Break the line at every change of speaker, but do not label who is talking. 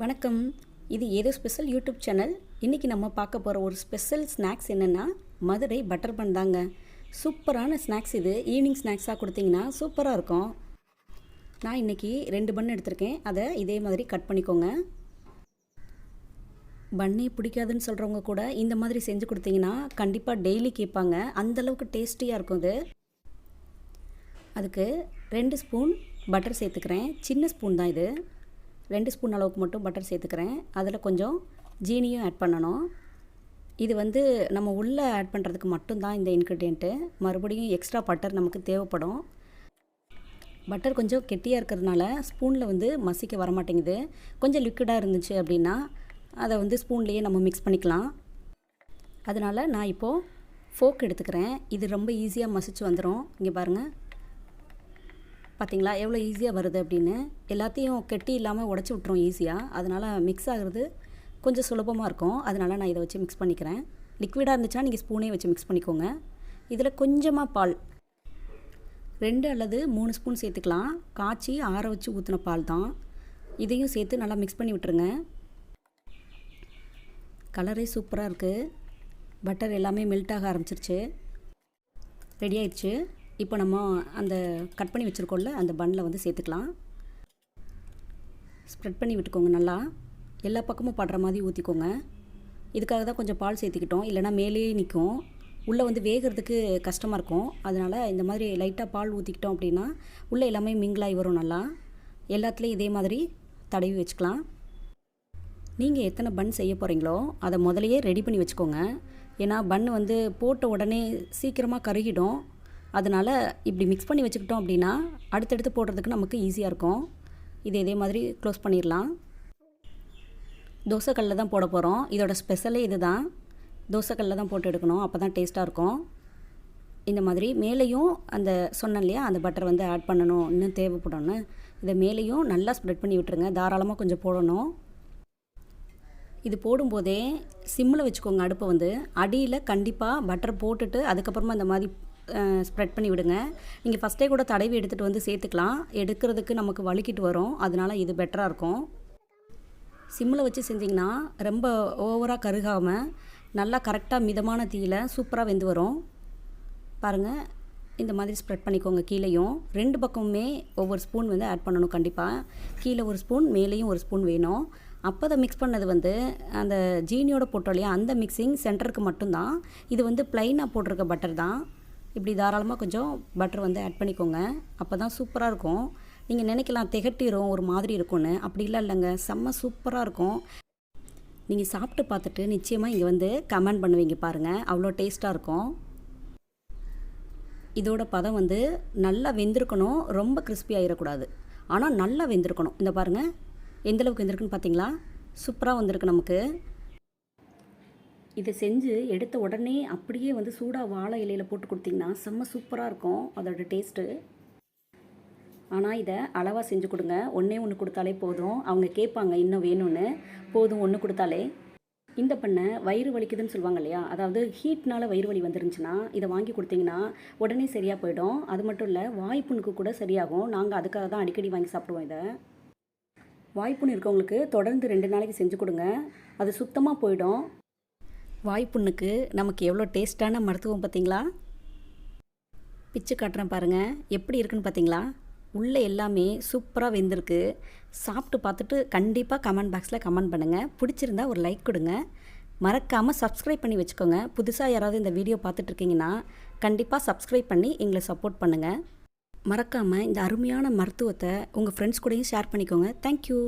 வணக்கம். இது ஏதோ ஸ்பெஷல் யூடியூப் சேனல். இன்றைக்கி நம்ம பார்க்க போகிற ஒரு ஸ்பெஷல் ஸ்நாக்ஸ் என்னென்னா மதுரை பட்டர் பன் தாங்க. சூப்பரான ஸ்நாக்ஸ் இது. ஈவினிங் ஸ்நாக்ஸாக கொடுத்தீங்கன்னா சூப்பராக இருக்கும். நான் இன்றைக்கி ரெண்டு பன் எடுத்திருக்கேன். அதை இதே மாதிரி கட் பண்ணிக்கோங்க. பன்னே பிடிக்காதுன்னு சொல்கிறவங்க கூட இந்த மாதிரி செஞ்சு கொடுத்தீங்கன்னா கண்டிப்பாக டெய்லி கேட்பாங்க. அந்தளவுக்கு டேஸ்டியாக இருக்கும் இது. அதுக்கு ரெண்டு ஸ்பூன் பட்டர் சேர்த்துக்கிறேன். சின்ன ஸ்பூன் தான் இது. ரெண்டு ஸ்பூன் அளவுக்கு மட்டும் பட்டர் சேர்த்துக்கிறேன். அதில் கொஞ்சம் ஜீனியும் ஆட் பண்ணணும். இது வந்து நம்ம உள்ளே ஆட் பண்ணுறதுக்கு மட்டும்தான் இந்த இன்க்ரீடியண்ட்டு மறுபடியும் எக்ஸ்ட்ரா பட்டர் நமக்கு தேவைப்படும். பட்டர் கொஞ்சம் கெட்டியாக இருக்கிறதுனால ஸ்பூனில் வந்து மசிக்க வரமாட்டேங்குது. கொஞ்சம் லிக்விடாக இருந்துச்சு அப்படின்னா அதை வந்து ஸ்பூன்லேயே நம்ம மிக்ஸ் பண்ணிக்கலாம். அதனால் நான் இப்போது ஃபோக் எடுத்துக்கிறேன். இது ரொம்ப ஈஸியாக மசிச்சு வந்துடும் இங்கே பாருங்கள் பார்த்தீங்களா? எவ்வளோ ஈஸியாக வருது அப்படின்னு. எல்லாத்தையும் கெட்டி இல்லாமல் உடச்சி விட்ரும் ஈஸியாக அதனால் மிக்ஸ் ஆகிறது கொஞ்சம் சுலபமாக இருக்கும். அதனால் நான் இதை வச்சு மிக்ஸ் பண்ணிக்கிறேன். லிக்விடாக இருந்துச்சுன்னா நீங்கள் ஸ்பூனே வச்சு மிக்ஸ் பண்ணிக்கோங்க. இதில் கொஞ்சமாக பால். ரெண்டு அல்லது மூணு ஸ்பூன் சேர்த்துக்கலாம். காய்ச்சி ஆற வச்சு ஊற்றின பால் தான். இதையும் சேர்த்து நல்லா மிக்ஸ் பண்ணி விட்டுருங்க. கலரே சூப்பராக இருக்குது பட்டர் எல்லாமே மெல்ட் ஆக ஆரம்பிச்சிருச்சு. ரெடி ஆயிடுச்சு. இப்போ நம்ம அந்த கட் பண்ணி வச்சுருக்கோம்ல அந்த பன்னில் வந்து சேர்த்துக்கலாம். ஸ்ப்ரெட் பண்ணி விட்டுக்கோங்க நல்லா. எல்லா பக்கமும் படுற மாதிரி ஊற்றிக்கோங்க இதுக்காக தான் கொஞ்சம் பால் சேர்த்துக்கிட்டோம். இல்லைனா மேலேயே நிற்கும் உள்ளே வந்து வேகிறதுக்கு கஷ்டமாக இருக்கும். அதனால் இந்த மாதிரி லைட்டாக பால் ஊற்றிக்கிட்டோம் அப்படின்னா உள்ளே எல்லாமே மிங்கிளாகி வரும் நல்லா. எல்லாத்துலேயும் இதே மாதிரி தடவி வச்சுக்கலாம். நீங்கள் எத்தனை பன் செய்ய போகிறீங்களோ அதை முதலையே ரெடி பண்ணி வச்சுக்கோங்க. ஏன்னா பன் வந்து போட்ட உடனே சீக்கிரமாக கருகிடும். அதனால் இப்படி மிக்ஸ் பண்ணி வச்சுக்கிட்டோம் அப்படின்னா அடுத்தடுத்து போடுறதுக்கு நமக்கு ஈஸியாக இருக்கும். இது இதே மாதிரி க்ளோஸ் பண்ணிடலாம். தோசைக்கல்லில் தான் போட போகிறோம் இதோட ஸ்பெஷலே இது தான் தோசைக்கல்லில் தான் போட்டு எடுக்கணும். அப்போ தான் டேஸ்ட்டாக இருக்கும். இந்த மாதிரி மேலேயும் அந்த சொன்னேன் இல்லையா அந்த பட்டர் வந்து ஆட் பண்ணணும் இன்னும் தேவைப்படணும்னு. இதை மேலேயும் நல்லா ஸ்ப்ரெட் பண்ணி விட்டுருங்க. தாராளமாக கொஞ்சம் போடணும். இது போடும்போதே சிம்மில் வச்சுக்கோங்க அடுப்பை வந்து. அடியில் கண்டிப்பாக பட்டர் போட்டுட்டு அதுக்கப்புறமா இந்த மாதிரி ஸ்ப்ரெட் பண்ணி விடுங்க. நீங்கள் ஃபஸ்ட்டே கூட தடவி எடுத்துகிட்டு வந்து சேர்த்துக்கலாம். எடுக்கிறதுக்கு நமக்கு வலிக்கிட்டு வரும். அதனால் இது பெட்டராக இருக்கும். சிம்மில் வச்சு செஞ்சிங்கன்னா ரொம்ப ஓவராக கருகாமல் நல்லா கரெக்டாக மிதமான தீயில் சூப்பராக வெந்து வரும். பாருங்கள் இந்த மாதிரி ஸ்ப்ரெட் பண்ணிக்கோங்க கீழேயும். ரெண்டு பக்கமுமே ஒவ்வொரு ஸ்பூன் வந்து ஆட் பண்ணணும் கண்டிப்பாக கீழே ஒரு ஸ்பூன் மேலேயும் ஒரு ஸ்பூன் வேணும். அப்போ அதை மிக்ஸ் பண்ணது வந்து அந்த ஜீனியோட போட்டோம் இல்லையா? அந்த மிக்சிங் சென்டருக்கு மட்டும்தான். இது வந்து ப்ளைனாக போட்டிருக்க பட்டர் தான். இப்படி தாராளமாக கொஞ்சம் பட்டர் வந்து ஆட் பண்ணிக்கோங்க. அப்போ தான் சூப்பராக இருக்கும். நீங்கள் நினைக்கலாம் திகட்டிடும் ஒரு மாதிரி இருக்கும்னு. அப்படிலாம் இல்லைங்க. செம்ம சூப்பராக இருக்கும். நீங்கள் சாப்பிட்டு பார்த்துட்டு நிச்சயமாக இங்கே வந்து கமெண்ட் பண்ணுவீங்க பாருங்கள் அவ்வளோ டேஸ்ட்டாக இருக்கும். இதோட பதம் வந்து நல்லா வெந்திருக்கணும். ரொம்ப கிறிஸ்பி ஆகிடக்கூடாது ஆனால் நல்லா வெந்திருக்கணும். இந்த பாருங்கள் எந்தளவுக்கு வெந்திருக்குன்னு பார்த்தீங்களா? சூப்பராக வந்திருக்கு நமக்கு. இதை செஞ்சு எடுத்த உடனே அப்படியே வந்து சூடாக வாழை இலையில் போட்டு கொடுத்தீங்கன்னா செம்ம சூப்பராக இருக்கும் அதோட டேஸ்ட்டு ஆனால் இதை அளவாக செஞ்சு கொடுங்க. ஒன்றே ஒன்று கொடுத்தாலே போதும். அவங்க கேட்பாங்க இன்னும் வேணும்னு. போதும் ஒன்று கொடுத்தாலே. இந்த பண்ணை வயிறு வலிக்குதுன்னு சொல்லுவாங்க இல்லையா? அதாவது ஹீட்னால் வயிறு வலி வந்துருந்துச்சுன்னா இதை வாங்கி கொடுத்தீங்கன்னா உடனே சரியாக போயிடும். அது மட்டும் இல்லை வாய்ப்புண்ணுக்கு கூட சரியாகும். நாங்கள் அதுக்காக தான் அடிக்கடி வாங்கி சாப்பிடுவோம் இதை. வாய்ப்புண் இருக்கவங்களுக்கு தொடர்ந்து ரெண்டு நாளைக்கு செஞ்சு கொடுங்க. அது சுத்தமாக போயிடும். வாய்ப்புண்ணுக்கு நமக்கு எவ்வளோ டேஸ்ட்டான மருத்துவம் பார்த்தீங்களா? பிச்சு காட்டுறேன் பாருங்கள் எப்படி இருக்குன்னு பார்த்தீங்களா? உள்ளே எல்லாமே சூப்பராக வெந்திருக்கு. சாப்பிட்டு பார்த்துட்டு கண்டிப்பாக கமெண்ட் பாக்ஸில் கமெண்ட் பண்ணுங்கள் பிடிச்சிருந்தா ஒரு லைக் கொடுங்க. மறக்காமல் சப்ஸ்கிரைப் பண்ணி வச்சுக்கோங்க. புதுசாக யாராவது இந்த வீடியோ பார்த்துட்ருக்கீங்கன்னா கண்டிப்பாக சப்ஸ்கிரைப் பண்ணி எங்களை சப்போர்ட் பண்ணுங்கள் மறக்காமல் இந்த அருமையான மருத்துவத்தை உங்கள் ஃப்ரெண்ட்ஸ் கூடயும் ஷேர் பண்ணிக்கோங்க. தேங்க்யூ